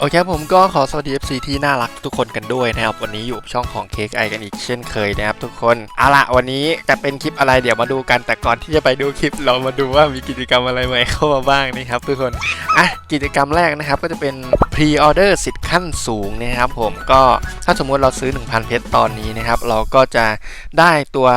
โอเคผมก็ขอสวัสดี FC ที่น่ารักทุกคนกันด้วยนะครับ วันนี้อยู่ช่องของเค้กไอกันอีกเช่นเคยนะครับทุกคนเอาละวันนี้จะเป็นคลิปอะไรเดี๋ยวมาดูกันแต่ก่อนที่จะไปดูคลิป เรามาดูว่ามีกิจกรรมอะไรใหม่เข้ามาบ้างนะครับทุกคนอะกิจกรรมแรกนะครับก็จะเป็น Pre-order สิทธิ์ขั้นสูงนะครับผมก็ถ้าสมมุติเราซื้อ 1,000 เพชรตอนนี้นะครับเราก็จะได้ตัว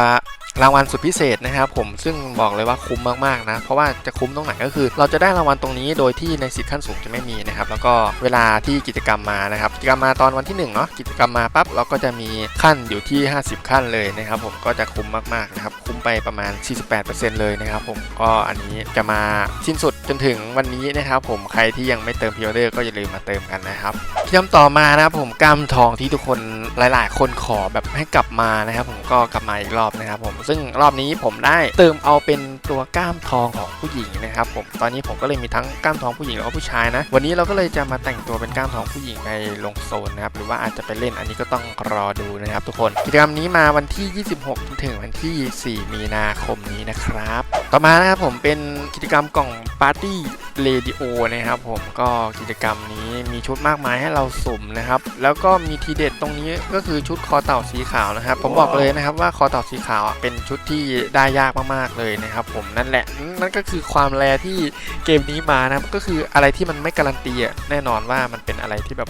รางวัลสุดพิเศษนะครับผมซึ่งบอกเลยว่าคุ้มมากๆนะ เพราะว่าจะคุ้มตรงไหนก็คือ เราจะได้รางวัลตรงนี้โดยที่ในสิทธิ์ขั้นสูงจะไม่มีนะครับแล้วก็เวลาที่กิจกรรมมานะครับกิจกรรมมาตอนวันที่1เนาะกิจกรรมมาปั๊บเราก็จะมีขั้นอยู่ที่ 50 ขั้นเลยนะครับผมก็จะคุ้มมากๆนะครับคุ้มไปประมาณ 48%เลยนะครับผมก็อันนี้จะมาสิ้นสุดจนถึงวันนี้นะครับผมใครที่ยังไม่เติมพิออเดอร์ก็อย่าลืมมาเติมกันนะครับกิจกรรมต่อมานะครับผมกล้ามทองที่ทุกคนหลาย ๆ คนขอแบบให้กลับมานะครับผมก็กลับมาอีกรอบนะครับผมซึ่งรอบนี้ผมได้เติมเอาเป็นตัวกล้ามทองของผู้หญิงนะครับผมตอนนี้ผมก็เลยมีทั้งกล้ามทองผู้หญิงแล้วก็ผู้ชายนะ วันนี้เราก็เลยจะมาแต่งตัวเป็นกล้ามทองผู้หญิงไปลงโซนนะครับหรือว่าอาจจะไปเล่นอันนี้ก็ต้องรอดูนะครับทุกคนกิจกรรมนี้มาวันที่ 26 ถึงวันที่ 4 มีนาคมนี้นะครับ ต่อมานะครับผมเป็นกิจกรรมกล่องปาร์ตี้เรดิโอนะครับผมก็กิจกรรมนี้มีชุดมากมายให้เราสุ่มนะครับ แล้วก็มีทีเด็ดตรงนี้ก็คือชุดคอเต่าสีขาวนะครับ ผมบอกเลยนะครับว่าคอเต่าสีขาวอะเป็นชุดที่ได้ยากมากๆเลยนะครับผมนั่นแหละนั่นก็คือความแรที่เกมนี้มานะครับก็คืออะไรที่มันไม่การันตีอะแน่นอนว่ามันเป็นอะไรที่แบบ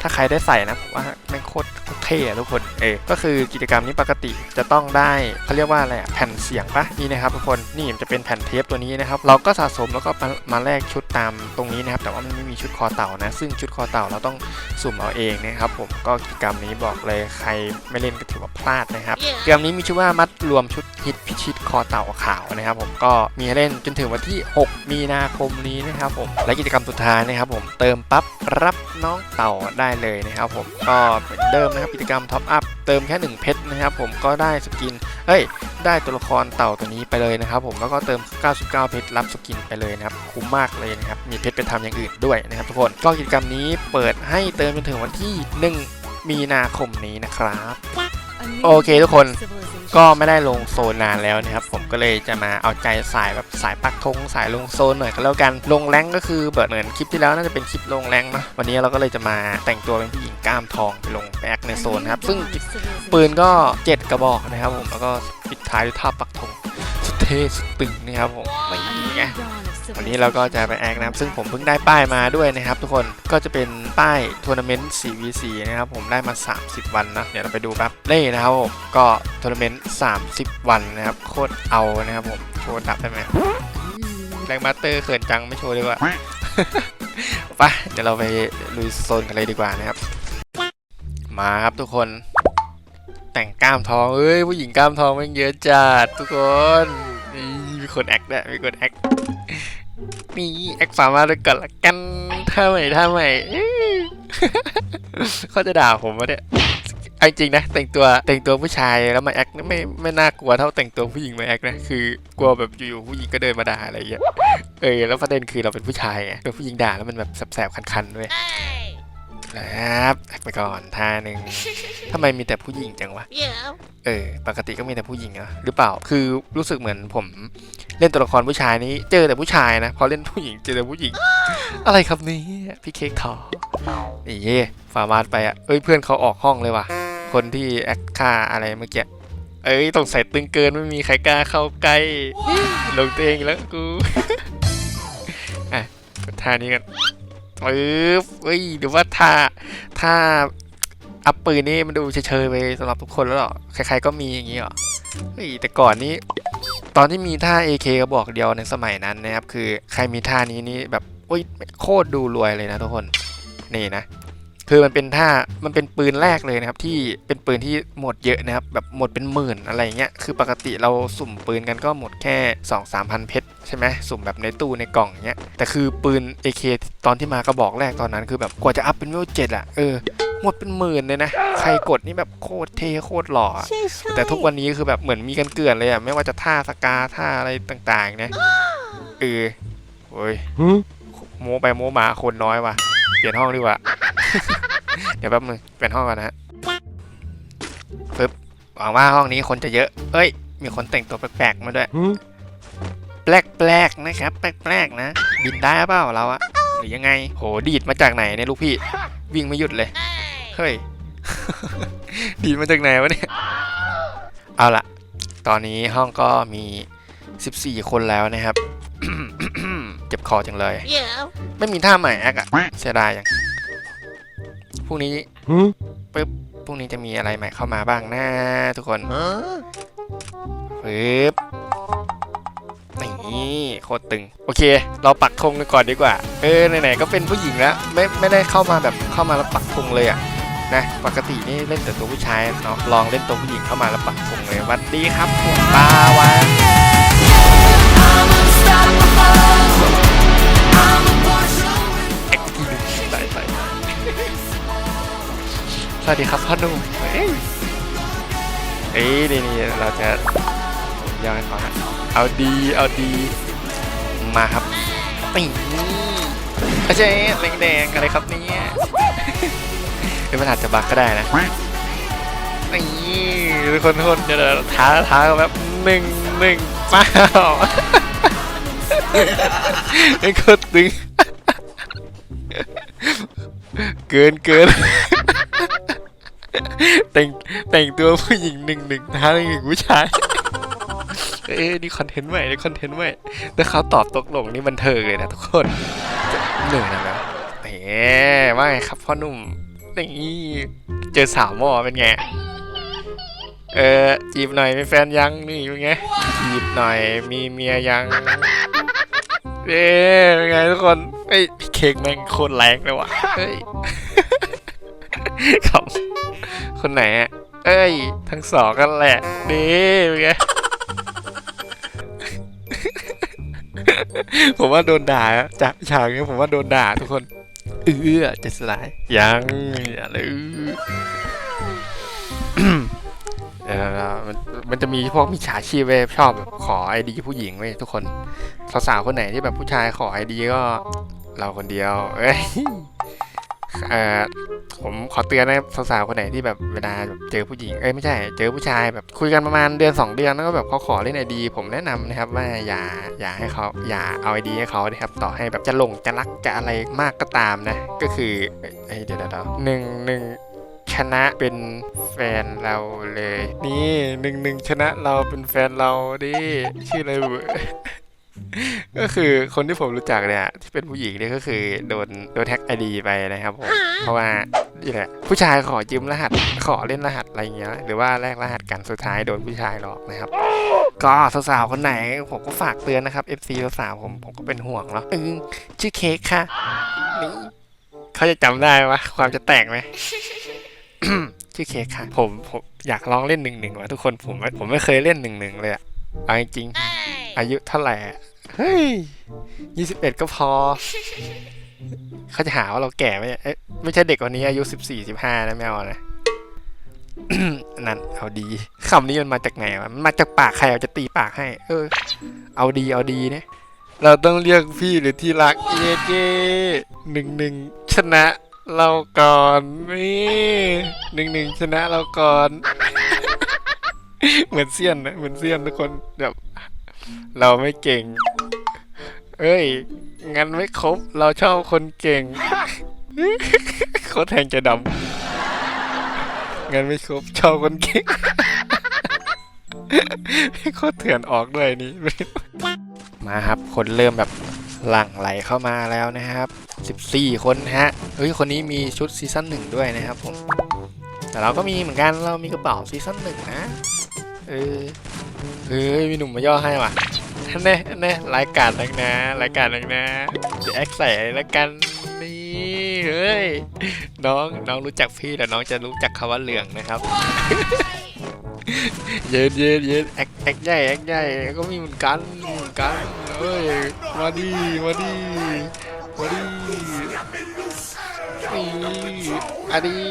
ถ้าใครได้ใส่นะผมว่าแม่งโคตร เท่อะทุกคน เออ ก็คือกิจกรรมนี้ปกติจะต้องได้เขาเรียกว่าอะไรอะแผ่นเสียงปะนี่นะครับทุกคน นี่มันจะเป็นแผ่นเทปตัวนี้นะครับ เราก็สะสมแล้วก็มามาแลกชุดตามตรงนี้นะครับ แต่ว่ามันไม่มีชุดคอเต่านะ ซึ่งชุดคอเต่าเราต้องสุ่มเอาเองนะครับผม ก็กิจกรรมนี้บอกเลยใครไม่เล่นก็ถือว่าพลาดนะครับ เกมนี้มีชื่อว่ามัดรวมชุดฮิตพิชิตคอเต่าขาวนะครับ ผม ก็มีให้เล่นจนถึงวันที่ 6 มีนาคมนี้นะครับผม และกิจกรรมสุดท้ายนะครับผม เติมปั๊บรับน้องเต่าได้เลยนะครับผม ก็เหมือนเดิมนะครับกิจกรรมท็อปอัพเติมแค่ 1 เพชรนะครับผมก็ได้สกินเฮ้ย ได้ตัวละครเต่าตัวนี้ไปเลยนะครับผมแล้วก็เติม 99 เพชรรับสกินไปเลยนะครับคุ้มมากเลยนะครับมีเพชรไปทำอย่างอื่นด้วยนะครับทุกคนก็กิจกรรมนี้เปิดให้เติมจนถึงวันที่ 1 มีนาคมนี้นะครับ โอเคทุกคนก็ไม่ได้ลงโซนนานแล้วนะครับ ผมก็เลยจะมาเอาใจสายแบบสายปักธงสายลงโซนหน่อยก็แล้วกันลงแรงก็คือเบิดเหมือนคลิปที่แล้วน่าจะเป็นคลิปลงแรงเนาะวันนี้เราก็เลยจะมาแต่งตัวเป็นผู้หญิงกล้ามทองไปลงแบกในโซนครับซึ่งปืนก็ 7 กระบอกนะครับ ผมแล้วก็ปิดท้ายด้วยท่าปักธงสุดเท่สุดตึงนะครับผมนี่ไง วันนี้เราก็จะไปแอคนะครับ ซึ่งผมเพิ่งได้ป้ายมาด้วยนะครับ ทุกคนก็จะเป็นป้ายทัวร์นาเมนต์ 4v4 นะครับ ผมได้มา 30 วันนะเดี๋ยวเราไปดูแป๊บเล่นะครับผมก็ทัวร์นาเมนต์ 30 วันนะครับ โคตรเอานะครับผมโชว์ดับได้ไหมแรงมาสเตอร์เขินจังไม่โชว์ดีกว่าไปเดี๋ยวเราไปลุยโซนกันเลยดีกว่านะครับ มาครับทุกคนแต่งกล้ามทองเอ้ยผู้หญิงกล้ามทองมันเยอะจัดทุกคน มีคนแอคด้วยมีคนแอค นี่แอคฟาร์มาด้วยกันละกันท่าใหม่ท่าใหม่เขาจะด่าผมวะเนี่ยเอจริงนะแต่งตัวแต่งตัวผู้ชายแล้วมาแอคไม่ไม่น่ากลัวเท่าแต่งตัวผู้หญิงมาแอคนะคือกลัวแบบอยู่ๆผู้หญิงก็เดินมาด่าอะไรอย่างเงี้ยเออแล้วประเด็นคือเราเป็นผู้ชายไงเป็นผู้หญิงด่าแล้วมันแบบแสบๆคันๆด้วย ครับแอคไปก่อนท่าหนึ่งทำไมมีแต่ผู้หญิงจังวะ Yeah. เออ ปกติก็มีแต่ผู้หญิงอะหรือเปล่า คือรู้สึกเหมือนผมเล่นตัวละครผู้ชายนี้ เจอแต่ผู้ชายนะ พอเล่นผู้หญิงเจอแต่ผู้หญิง อะไรครับนี่พี่เค้กทอนี่ฟาร์มาสไปอะเอ้ยเพื่อนเขาออกห้องเลยว่ะ คนที่แอคค่าอะไรเมื่อกี้ เอ้ยต้องใส่ตึงเกินไม่มีใครกล้าเข้าใกล้ ลงตัวเองแล้วกู อะกดท่านี้กัน เออเฮ้ยหรือว่าถ้าถ้าอัพปืนนี่มันดูเฉยๆไปสำหรับทุกคนแล้วหรอ ใครๆก็มีอย่างนี้เหรอเฮ้ยแต่ก่อนนี้ ตอนที่มีท่า AK กระบอกเดียวในสมัยนั้นนะครับ คือใครมีท่านี้นี่แบบโอ้ยโคตรดูรวยเลยนะทุกคน นี่นะ คือมันเป็นท่ามันเป็นปืนแรกเลยนะครับ ที่เป็นปืนที่หมดเยอะนะครับ แบบหมดเป็นหมื่นอะไรเงี้ยคือปกติเราสุ่มปืนกันก็หมดแค่ 2 3พันเพชรใช่ไหมสุ่มแบบในตู้ในกล่องเงี้ยแต่คือปืน AK ตอนที่มากระบอกแรกตอนนั้น คือแบบกว่าจะอัพเป็นเวลเจ็ดอะเออหมดเป็นหมื่นเลยนะ ใครกดนี่แบบโคตรเท่โคตรหล่ออะแต่ทุกวันนี้คือแบบเหมือนมีกันเกลื่อนเลยอะไม่ว่าจะท่าสกาท่าอะไรต่างๆเนี่ยเออโอ้ยโมไปโมมาคนน้อยว่ะ เปลี่ยนห้องดีกว่า เดี๋ยวแป๊บนึงเปลี่ยนห้องก่อนนะฮะปึ๊บหวังว่าห้องนี้คนจะเยอะ เอ้ย มีคนแต่งตัวแปลกๆมาด้วย แปลกๆนะครับ แปลกๆนะ บินได้เปล่าเราอะหรือยังไง โห ดีดมาจากไหนเนี่ยลูกพี่ วิ่งไม่หยุดเลย เฮ้ย ดีดมาจากไหนวะเนี่ย เอาละตอนนี้ห้องก็มี 14 คนแล้วนะครับ เจ็บคอจังเลย Yeah. ไม่มีท่าใหม่แอคอะเสียดายยัง พรุ่งนี้ปึ๊บพรุ่งนี้จะมีอะไรใหม่เข้ามาบ้างนะทุกคน Huh? ปึ๊บนี่โคตรตึง โอเค เราปักธงกันก่อนดีกว่า เออไหนๆก็เป็นผู้หญิงแล้วไม่ไม่ได้เข้ามาแบบเข้ามาแล้วปักธงเลยอะนะปกตินี่เล่นแต่ตัวผู้ชายเนาะลองเล่นตัวผู้หญิงเข้ามาแล้วปักธงเลยหวัดดีครับผมปาวาน วัสดีครับพ่อหนุ่มเอ้ยเอ้ยนี่นี่เราจะย้อนก่อนนะเอาดีเอาดีมาครับนี่ไม่ใช่แดงๆอะไรครับเนี่ยเดี๋ยวมันอาจจะบักก็ได้นะนี่ทุกคนทุกคนเดี๋ยวเดี๋ยวท้าท้าแบบหนึ่งหนึ่งเป้าไอ้โคตรตึงเกินเกิน แต่งแต่งตัวผู้หญิงหนึ่งหนึ่งท้าหนึ่งผู้ชาย เอ้นี่คอนเทนต์ใหม่นี่คอนเทนต์ใหม่ถ้าเขาตอบตกลงนี่บันเทิงเลยนะทุกคนเหนื่อยนะแล้วเฮ้ว่าไงครับพ่อหนุ่มนี่เจอสาวหมอเป็นไงเออจีบหน่อยมีแฟนยังนี่เป็นไงจีบหน่อยมีเมียยังเอ้ยเป็นไงทุกคนเอ้ยพี่เค้กแม่งโคตรแรงเลยว่ะเฮ้ยครับ คนไหนอะเอ้ย ทั้งสองกันแหละดีเป็นไง ผมว่าโดนด่าจากฉากนี้ผมว่าโดนด่าทุกคน เออจะสลาย ยังอย่าเลยอื้อเออมันมันจะมีพวกมิจฉาชีพเว้ยชอบแบบขอไอดีผู้หญิงเว้ยทุกคนสาวๆคนไหนที่แบบผู้ชายขอไอดีก็ เราคนเดียว เอ้ย เออผมขอเตือนนะสาวๆคนไหนที่แบบเวลาแบบเจอผู้หญิงเอ้ยไม่ใช่ เจอผู้ชายแบบคุยกันประมาณเดือนสองเดือนแล้วก็แบบเขาขอเล่นไอดี ผมแนะนำนะครับว่าอย่าอย่าให้เขาอย่าเอาไอดีให้เขานะครับต่อให้แบบจะหลงจะรักจะอะไรมากก็ตามนะ ก็คือเอ้ยเดี๋ยวเดี๋ยวเดี๋ยวหนึ่งหนึ่งชนะเป็นแฟนเราเลย นี่หนึ่งหนึ่งชนะเราเป็นแฟนเราดิชื่ออะไรวะ ก็คือคนที่ผมรู้จักเนี่ยที่เป็นผู้หญิงเนี่ยก็คือโดนโดนแท็กไอดีไปนะครับผมเพราะว่านี่แหละผู้ชายขอยืมรหัสขอเล่นรหัสอะไรเงี้ยหรือว่าแลกรหัสกันสุดท้ายโดนผู้ชายหลอกนะครับ ก็สาวๆคนไหนผมก็ฝากเตือนนะครับ FC สาวๆผมผมก็เป็นห่วงเนาะเออชื่อเค้กค่ะนี่เขาจะจำได้วะความจะแตกไหมชื่อเค้กค่ะ ผมผมอยากลองเล่นหนึ่งหนึ่งว่ะทุกคนผมไม่ผมไม่เคยเล่นหนึ่งหนึ่งเลยอะเอาจริงๆอายุเท่าไหร่อะ เฮ้ยยี่สิบเอ็ดก็พอ เขาจะหาว่าเราแก่ไหมเอ๊ะไม่ใช่เด็กกวันนี้อายุสิบสี่สิบห้านะไม่เอานะนั่นเอาดีคำนี้มันมาจากไหนวะมันมาจากปากใครเอาจะตีปากให้ เออ เอาดีเอาดีเนี่ยเราต้องเรียกพี่หรือที่รักเอเจหนึ่งหนึ่งชนะเราก่อนนี่หนึ่งหนึ่งชนะเราก่อน เหมือนเซียนนะเหมือนเซียนทุกคนแบบเราไม่เก่ง เอ้ย งั้นไม่ครบ เราชอบคนเก่งโคตรแทงจะดำงั้นไม่ครบ ชอบคนเก่งโคตรเถื่อนออกด้วยนี่ มาครับ คนเริ่มแบบหลั่งไหลเข้ามาแล้วนะครับ 14 คนฮะ เฮ้ย คนนี้มีชุดซีซั่นหนึ่งด้วยนะครับผม แต่เราก็มีเหมือนกัน เรามีกระเป๋าซีซั่นหนึ่งนะ เออเฮ้ย มีหนุ่มมาย่อให้ว่ะ แน่แน่รายการนักนะรายการนักนะเดี๋ยวแอคใส่แล้วกันนี่เฮ้ยน้องน้องรู้จักพี่แต่น้องจะรู้จักคำว่าเหลืองนะครับ เย็นเย็นเย็นแอคแอคใหญ่แอคใหญ่ก็มีเหมือนกันเหมือนกันเอ้ยมาดีมาดีมาดีนี่อันนี้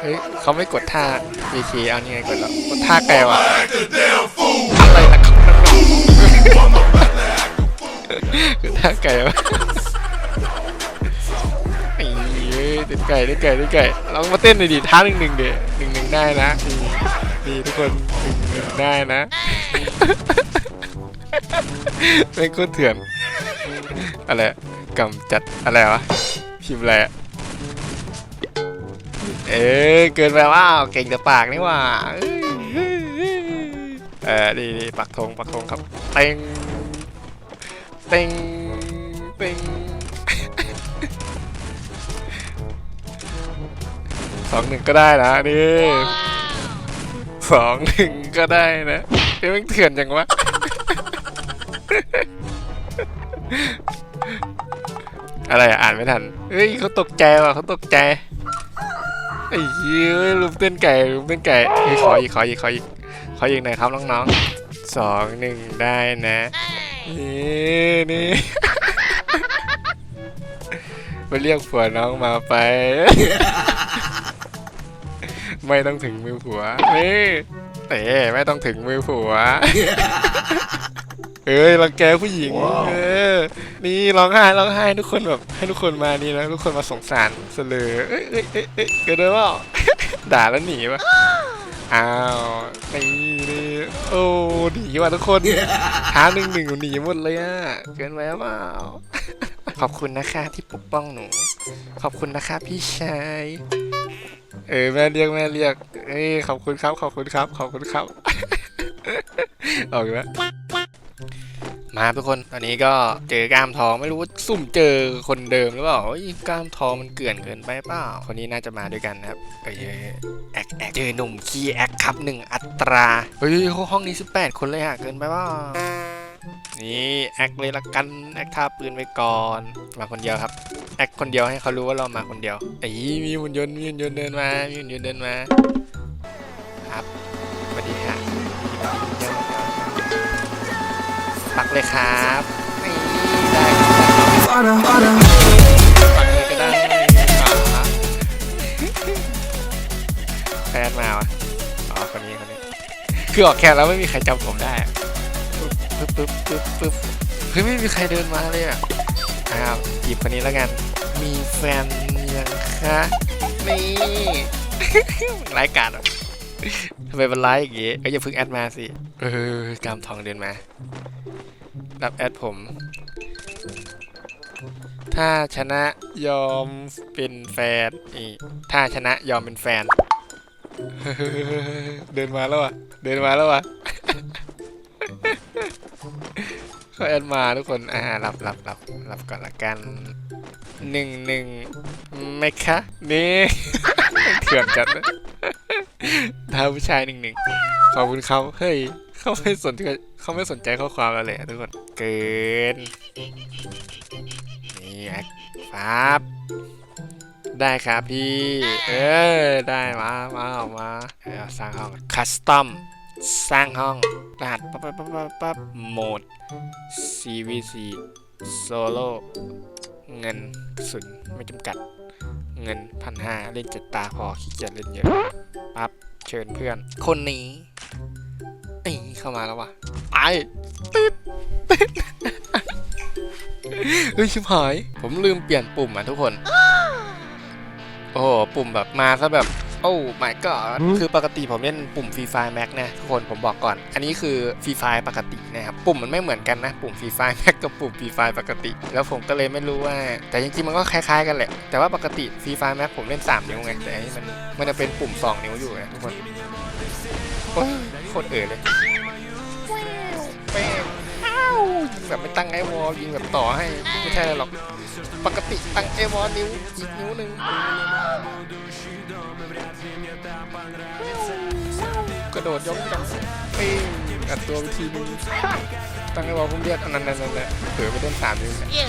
เฮ้ยเขาไม่กดท่า VK เอานี่ไงกดแล้วกดท่าไกลว่ะ อกดท่าไกลว่ะนี่เอ้ยเต้นไก่เต้นไก่เต้นไก่ลองมาเต้นหน่อยดิท่าหนึ่งหนึ่งเดี๋ยหนึ่งหนึ่งได้นะนี่ทุกคนหนึ่งหนึ่งได้นะเป็นคนเถื่อนอะไรกำจัดอะไรวะพิมพ์อะไรเอ้ยเกินไปว่าเก่งแต่ปากนี่ว่าเออดีดีปักธงปักธงครับเต็งเต็ง เต็งสองหนึ่งก็ได้นะนี่สองหนึ่งก็ได้นะเอ้ยมันเถื่อนจังวะอะไรอะอ่านไม่ทันเฮ้ยเขาตกใจว่ะเขาตกใจไอ้เหี้ยลืมเต้นไก่ลืมเต้นไก่เฮ้ยขออีกขออีกขออีกขออีกหน่อยครับน้องๆสองหนึ่งได้นะนี่นี่ ไปเรียกผัวน้องมาไป ไม่ต้องถึงมือผัวนี่เต๋ไม่ต้องถึงมือผัวเอ้ยรังแกผู้หญิง เออ นี่ร้องไห้ร้องไห้ทุกคนแบบ ให้ทุกคนมานี่นะทุกคนมาสงสารเสลอเอ้ยเอ้ยเอ้ยเอ้ยเกิดอะไรเปล่าด่าแล้วหนีปะอ้าวนี่นี่โอ้หนีว่ะทุกคนท้าหนึ่งหนึ่งหนีหมดเลยอะเกินไปหรือเปล่า ขอบคุณนะคะที่ปกป้องหนู ขอบคุณนะคะพี่ชาย เออแม่เรียกแม่เรียก เอ้ยขอบคุณครับ ขอบคุณครับ ขอบคุณครับออกแล้วมาทุกคนตอนนี้ก็เจอกล้ามทองไม่รู้ว่าสุ่มเจอคนเดิมหรือเปล่าเฮ้ยกล้ามทองมันเกลื่อนเกินไปเปล่าคนนี้น่าจะมาด้วยกันนะครับเอ้ยแอกแอกเจอหนุ่มขี้แอกครับหนึ่งอัตราเฮ้ยห้องนี้ 18 คนเลยอะเกินไปเปล่า นี่แอกเลยละกันแอกท่าปืนไปก่อนมาคนเดียวครับแอกคนเดียวให้เขารู้ว่าเรามาคนเดียวไอ้ยมีหุ่นยนต์มีหุ่นยนต์เดินมามีหุ่นยนต์เดินมาครับสวัสดีค่ะปักเลยครับนี่ได้ครับ Order, order. ปักเลยก็ได้อ่าแฟนมาวะอ๋อคนนี้คนนี้คือออกแคนแล้วไม่มีใครจำผมได้อะ ปึ๊บปึ๊บปึ๊บเฮ้ยไม่มีใครเดินมาเลยอะอ้าวจีบคนนี้แล้วกัน มีแฟนยังคะนี่ไร้ายการอะทำไมมันไร้ายอย่างงี้ก็อย่าเพิ่งแอดมาสิเออกามทองเดินมา รับแอดผม ถ้าชนะยอมเป็นแฟนนี่ถ้าชนะยอมเป็นแฟน เดินมาแล้วอะ เดินมาแล้วอะ เขาแอดมาทุกคน อ่ารับรับรับรับก่อนละกันหนึ่งหนึ่งไหมคะ นี่เถื่อนจัดเลยท้าผู้ชายหนึ่งหนึ่งขอบคุณเขาเฮ้ยเขาไม่สนใจเขาไม่สนใจข้อความเราเลยทุกคน เกิน นี่แอคฟับ ได้ครับพี่ เออ ได้มา มาออกมาเออสร้างห้องคัสตอม สร้างห้องรหัสปั๊บปั๊บปั๊บปั๊บปั๊บโหมด CVC โซโล่เงินกระสุนไม่จำกัด เงินพันห้าเล่นเจ็ดตาพอขี้เกียจเล่นเยอะปั๊บเชิญเพื่อน คนนี้ไอ้เข้ามาแล้ววะไปตึ๊ดตึ๊ดเฮ้ยชิบหาย ผมลืมเปลี่ยนปุ่มอะทุกคน โอ้โหปุ่มแบบมาซะแบบ โอ้ my god คือปกติผมเล่นปุ่ม Free Fire Max นะทุกคนผมบอกก่อน อันนี้คือ Free Fire ปกตินะครับ ปุ่มมันไม่เหมือนกันนะ ปุ่ม Free Fire Max กับปุ่ม Free Fire ปกติ แล้วผมก็เลยไม่รู้ว่า แต่จริงๆมันก็คล้ายๆกันแหละ แต่ว่าปกติ Free Fire Max ผมเล่น 3 นิ้วไง แต่อันนี้มันมันจะเป็นปุ่ม 2 นิ้วอยู่ไงทุกคนโอ้ยโคตรเอ๋อเลยแป้งอ้าวยิงแบบไม่ตั้งไอวอลยิงแบบต่อให้ไม่ใช่อะไรหรอก ปกติตั้งไอวอลนิ้วอีกนิ้วหนึ่ง ระโดดยกจังปิ้งอัดตัวไปทีนึงตั้งให้บอกผมเรียกอันนั้นนั่นนั่นแหละเผื่อไปเล่นสามนิ้วเนี่ย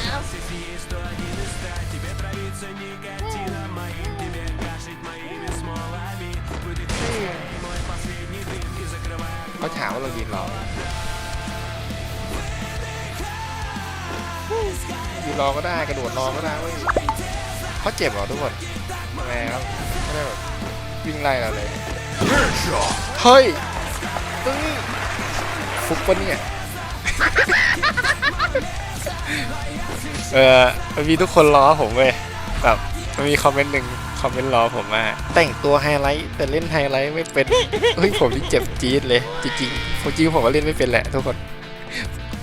เขาถามว่าเรายืนรอยืนรอก็ได้กระโดดรอก็ได้เว้ยเขาเจ็บเหรอทุกคนทำไมครับไม่ได้แบบวิ่งไล่เราเลย เฮ้ยตึ้งฟุกปะเนี่ย เออมันมีทุกคนล้อผมเว้ยแบบมันมีคอมเมนต์หนึ่งคอมเมนต์ล้อผมมาแต่งตัวไฮไลท์แต่เล่นไฮไลท์ไม่เป็นเฮ้ยผมนี่เจ็บจี๊ดเลย จริงๆผมจริงๆผมก็เล่นไม่เป็นแหละทุกคน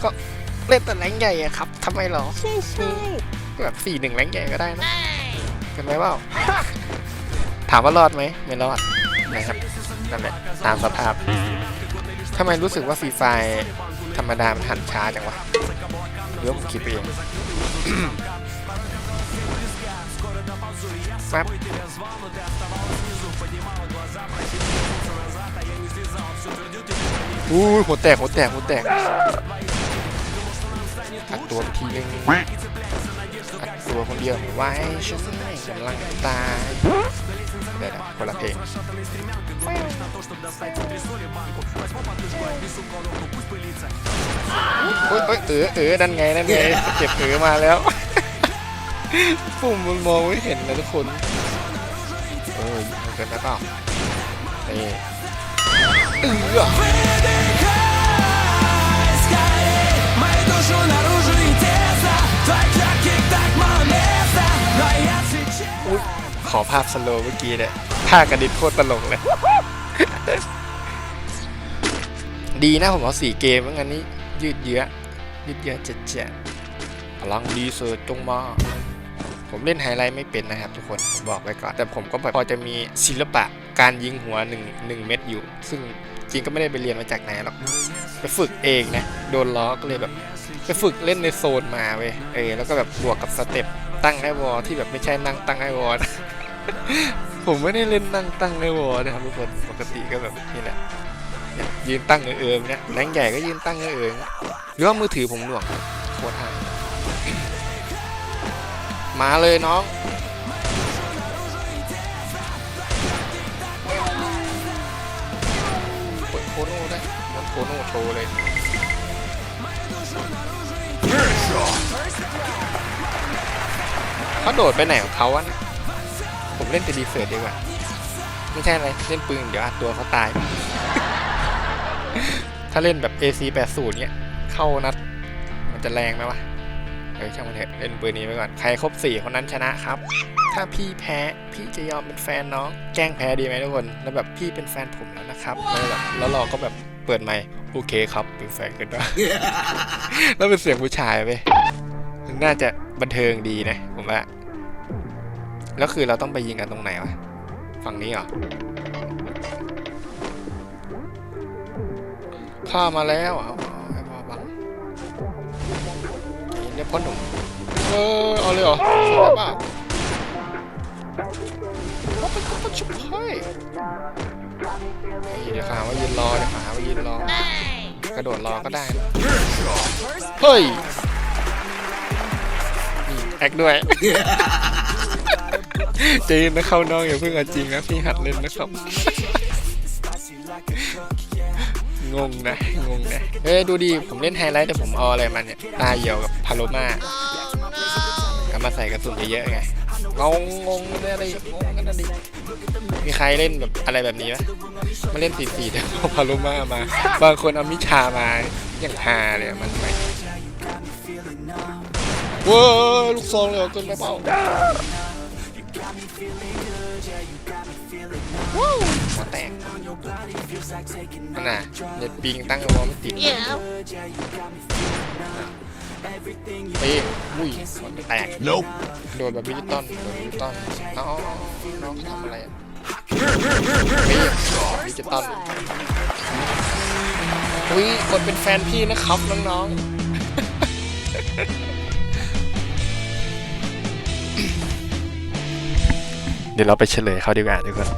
ก็เล่นแต่แรงใหญ่อะครับทำไมหรอใช่ใช่แบบสี่หนึ่งแรงใหญ่ก็ได้นะเป็นไหมเปล่าถามว่ารอดไหมไม่รอดนะครับ นั่นแหละตามสภาพทำไมรู้สึกว่าฟรีไฟธรรมดามันหันช้าจังวะเดี๋ยวผมคิดไปเองแป๊บอู้ยหัวแตกหัวแตกหัวแตกอัดตัวไปทีนึงอัด ตัวคนเดียวไว้ฉันไม่กำลังตายเดี๋ยวๆคนละเพลงโอ้ยโอ้ยเออเออนั่นไงนั่นไงเก็บเออมาแล้วปุ่มมันมองไม่เห็นนะทุกคนโอ้ยมันเกินไปเปล่านี่เออ อุ๊ยขอภาพสโลว์เมื่อกี้เนี่ยท่ากระดิษโคตรตลกเลย ดีนะผมเอาสี่เกมเพรางั้นนี่ยืดเยื้อยืดเยื้อเจ็ดเจ็ดพลังดีเสิร์จงมาผมเล่นไฮไลท์ไม่เป็นนะครับทุกคนผมบอกไว้ก่อน แต่ผมก็พอจะมีศิลปะการยิงหัวหนึ่งหนึ่งเม็ดอยู่ ซึ่งจริงก็ไม่ได้ไปเรียนมาจากไหนหรอก ไปฝึกเองนะ โดนล้อก็เลยแบบ ไปฝึกเล่นในโซนมาเว้ยเออแล้วก็แบบบวกกับสเต็ปตั้งไอวอลที่แบบไม่ใช่นั่งตั้งไอวอลผมไม่ได้เล่นนั่งตั้งไอวอลนะครับทุกคนปกติก็แบบนี่แหละยืนตั้งเออๆเนี่ยแรงใหญ่ก็ยืนตั้งเออๆหรือว่ามือถือผมหน่วงโคตรหายมาเลยน้องโคโน่ได้มันโคโน่โชว์เลย เขาโดดไปไหนของเขาวะเนี่ยผมเล่นแต่ดีเฟิร์ดดีกว่า ไม่ใช่อะไรเล่นปืนเดี๋ยวอัดตัวเขาตาย ถ้าเล่นแบบ AC 80เนี่ยเข้านัด มันจะแรงไหมวะเฮ้ยช่างมันเถอะเล่นปืนนี้ไปก่อน ใครครบ4คนนั้นชนะครับ ถ้าพี่แพ้พี่จะยอมเป็นแฟนน้อง แกล้งแพ้ดีไหมทุกคน แล้วแบบพี่เป็นแฟนผมแล้วนะครับแล้วแบบแล้วเราก็แบบเปิดไมค์โอเคครับเป็นแฟนกันนะแล้วเป็นเสียงผู้ชายไปน่าจะบันเทิงดีนะผมว่า แล้วคือเราต้องไปยิงกันตรงไหนวะ ฝั่งนี้เหรอข้ามาแล้วเอาเอาให้พอบังเนี่ยพ่อหนุ่มเออเอาเลยเหรอใช่ป่ะ ว่าเป็นก็ชุบเฮ้เดี๋ยวขาว่ายืนรอเดี๋ยวขาว่ายืนรอกระโดดรอก็ได้นะเฮ้ยแอคด้วยจริงนะเข้าน้องอย่าเพิ่งเอาจริงนะพี่หัดเล่นนะครับงงนะงงนะเอ้ยดูดีผมเล่นไฮไลท์แต่ผมเอาอะไรมาเนี่ยตาเหี่ยวกับพาโลมาก็มาใส่กระสุนเยอะๆไง งงงงเลยอะไรงงกันนะดิมีใครเล่นแบบอะไรแบบนี้ไหมมาเล่นสีสีแต่เอพาโลมามา บางคนเอามิชามาอย่างฮาเลยอะมันไปว้าวลูกซองเลยเหรอเกินไปเปล่าว้าวหัวแตกนั่นน่ะเน็ตปิงตั้งเอาไว้ไม่ติด เอ้ยอุ้ยหัวแตก Nope. โดนแบบดิจิตอลโดนดิจิตอลเอ้าน้องทำอะไรอะเฮ้ยดิจิตอลอุ้ยกดเป็นแฟนพี่นะครับน้องๆ เดี๋ยวเราไปเฉลยเขาดีกว่าทุกคน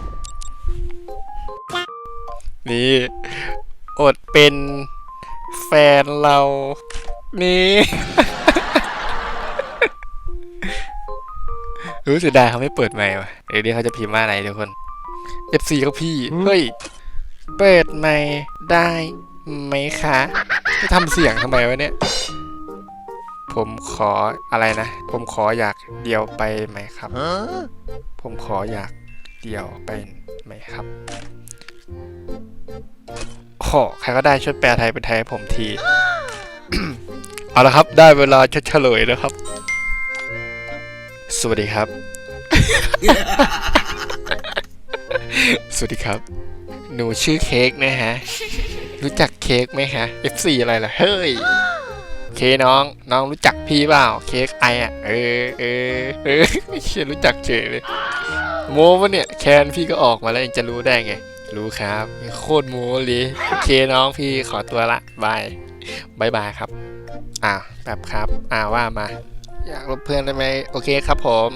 นี่อดเป็นแฟนเรา นี่ รู้เสียดายเขาไม่เปิดไมค์ว่ะเดี๋ยวนี้เขาจะพิมพ์ว่าอะไรทุกคน FC เขาพี่ เฮ้ย เปิดไมค์ได้ไหมคะจะทำเสียงทำไมวะเนี่ย ผมขออะไรนะ ผมขออยากเดียวไปไหมครับ Huh? ผมขออยากเดียวไปไหมครับโอ้โหใครก็ได้ช่วยแปลไทยเป็นไทยให้ผมที เอาละครับ ได้เวลาจะเฉลยแล้วครับ สวัสดีครับ สวัสดีครับ หนูชื่อเค้กนะฮะ รู้จักเค้กไหมฮะ F4 อะไรล่ะ เฮ้ย เคน้อง น้องรู้จักพี่เปล่า เค้กไออะ เออเออเออเชี่ยรู้จักเฉยเลย โม้ปะเนี่ย แคนพี่ก็ออกมาแล้วเองจะรู้ได้ไง รู้ครับ โคตรโม้เลย เคน้องพี่ขอตัวละ บายบายบายครับ อ่าแบบครับ อ่าว่ามา อยากลบเพื่อนได้ไหมโอเคครับผม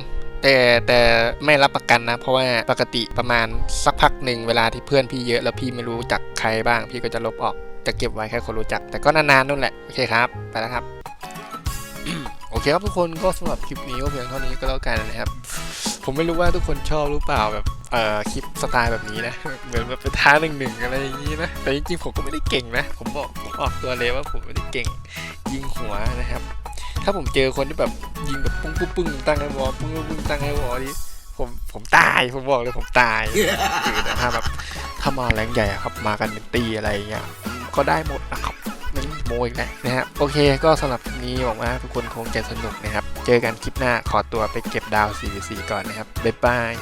แต่แต่ไม่รับประกันนะ เพราะว่าปกติประมาณสักพักหนึ่งเวลาที่เพื่อนพี่เยอะแล้วพี่ไม่รู้จักใครบ้าง พี่ก็จะลบออกจะเก็บไว้แค่คนรู้จัก แต่ก็นานๆนู่นแหละ โอเคครับ ไปแล้วครับ เคครับทุกคนก็สำหรับคลิปนี้ก็เพียงเท่านี้ก็แล้วกันนะครับ ผมไม่รู้ว่าทุกคนชอบหรือเปล่าแบบเอ่อคลิปสไตล์แบบนี้นะ เหมือนแบบเป็นท้าหนึ่งหนึ่งอะไรอย่างนี้นะ แต่จริงๆผมก็ไม่ได้เก่งนะ ผมบอกผมออกตัวเลยว่าผมไม่ได้เก่งยิงหัวนะครับ ถ้าผมเจอคนที่แบบยิงแบบปุ้งปุ้งปุ้งตั้งไอ้วอลปุ้งปุ้งปุ้งตั้งไอ้วอลนี่ผมผมตายผมบอกเลยผมตายคือแต่ถ้าแบบถ้ามาแรงใหญ่ครับมากันเป็นตีอะไรอย่างเงี้ยก็ได้หมดนะครับ โมอีกแล้วนะฮะโอเคก็สำหรับคลิปนี้หวังว่าทุกคนคงจะสนุกนะครับ เจอกันคลิปหน้าขอตัวไปเก็บดาว 4 4 ก่อนนะครับ บ๊ายบาย